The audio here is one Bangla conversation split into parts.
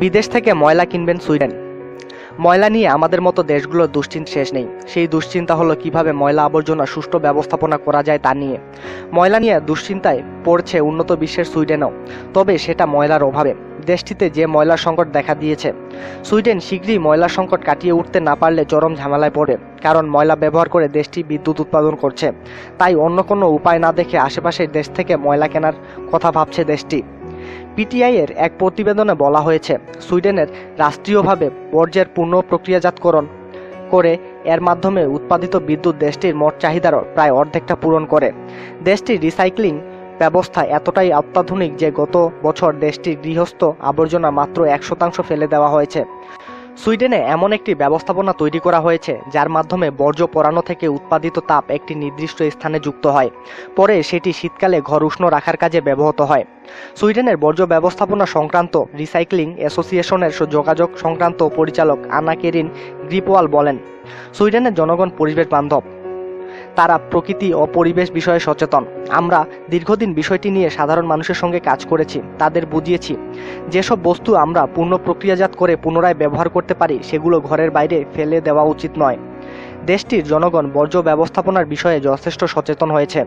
বিদেশ থেকে ময়লা কিনবেন সুইডেন। ময়লা নিয়ে আমাদের মতো দেশগুলোর দুশ্চিন্তা শেষ নেই। সেই দুশ্চিন্তা হলো কীভাবে ময়লা আবর্জনা সুষ্ঠু ব্যবস্থাপনা করা যায় তা নিয়ে। ময়লা নিয়ে দুশ্চিন্তায় পড়ছে উন্নত বিশ্বের সুইডেনও, তবে সেটা ময়লার অভাবে। দেশটিতে যে ময়লার সংকট দেখা দিয়েছে, সুইডেন শীঘ্রই ময়লা সংকট কাটিয়ে উঠতে না পারলে চরম ঝামেলায় পড়ে কারণ ময়লা ব্যবহার করে দেশটি বিদ্যুৎ উৎপাদন করছে। তাই অন্য কোনো উপায় না দেখে আশেপাশের দেশ থেকে ময়লা কেনার কথা ভাবছে দেশটি। পিটিআই এর এক প্রতিবেদনে বলা হয়েছে, সুইডেনের রাষ্ট্রীয়ভাবে বর্জ্যের পূর্ণ প্রক্রিয়াজাতকরণ করে এর মাধ্যমে উৎপাদিত বিদ্যুৎ দেশটির মোট চাহিদার প্রায় অর্ধেকটা পূরণ করে। দেশটির রিসাইক্লিং ব্যবস্থা এতটাই অত্যাধুনিক যে গত বছর দেশটির গৃহস্থ আবর্জনা মাত্র এক শতাংশ ফেলে দেওয়া হয়েছে। সুইডেনে এমন একটি ব্যবস্থাপনা তৈরি করা হয়েছে, যার মাধ্যমে বর্জ্য পরানো থেকে উৎপাদিত তাপ একটি নির্দিষ্ট স্থানে যুক্ত হয়। পরে সেটি শীতকালে ঘর উষ্ণ রাখার কাজে ব্যবহৃত হয়। সুইডেনের বর্জ্য ব্যবস্থাপনা সংক্রান্ত রিসাইক্লিং অ্যাসোসিয়েশনের যোগাযোগ সংক্রান্ত পরিচালক আনা কেরিন গ্রিপওয়াল বলেন, সুইডেনের জনগণ পরিবেশ বান্ধব। তারা প্রকৃতি ও পরিবেশ বিষয়ে সচেতন। আমরা দীর্ঘদিন বিষয়টি নিয়ে সাধারণ মানুষের সঙ্গে কাজ করেছি, তাদের বুঝিয়েছি। যেসব বস্তু আমরা পূর্ণ প্রক্রিয়াজাত করে পুনরায় ব্যবহার করতে পারি, সেগুলো ঘরের বাইরে ফেলে দেওয়া উচিত নয়। দেশটির জনগণ বর্জ্য ব্যবস্থাপনার বিষয়ে যথেষ্ট সচেতন হয়েছে।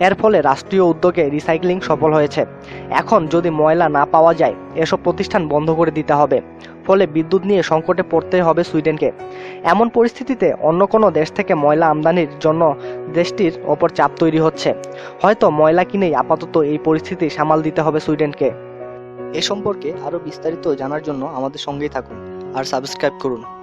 এর ফলে রাষ্ট্রীয় উদ্যোগে রিসাইক্লিং সফল হয়েছে। এখন যদি ময়লা না পাওয়া যায়, এসব প্রতিষ্ঠান বন্ধ করে দিতে হবে। ফলে বিদ্যুৎ নিয়ে সংকটে পড়তে হবে সুইডেনকে। এমন পরিস্থিতিতে অন্য কোনো দেশ থেকে ময়লা আমদানির জন্য দেশটির ওপর চাপ তৈরি হচ্ছে। হয়তো ময়লা কিনেই আপাতত এই পরিস্থিতি সামাল দিতে হবে সুইডেনকে। এ সম্পর্কে আরও বিস্তারিত জানার জন্য আমাদের সঙ্গেই থাকুন আর সাবস্ক্রাইব করুন।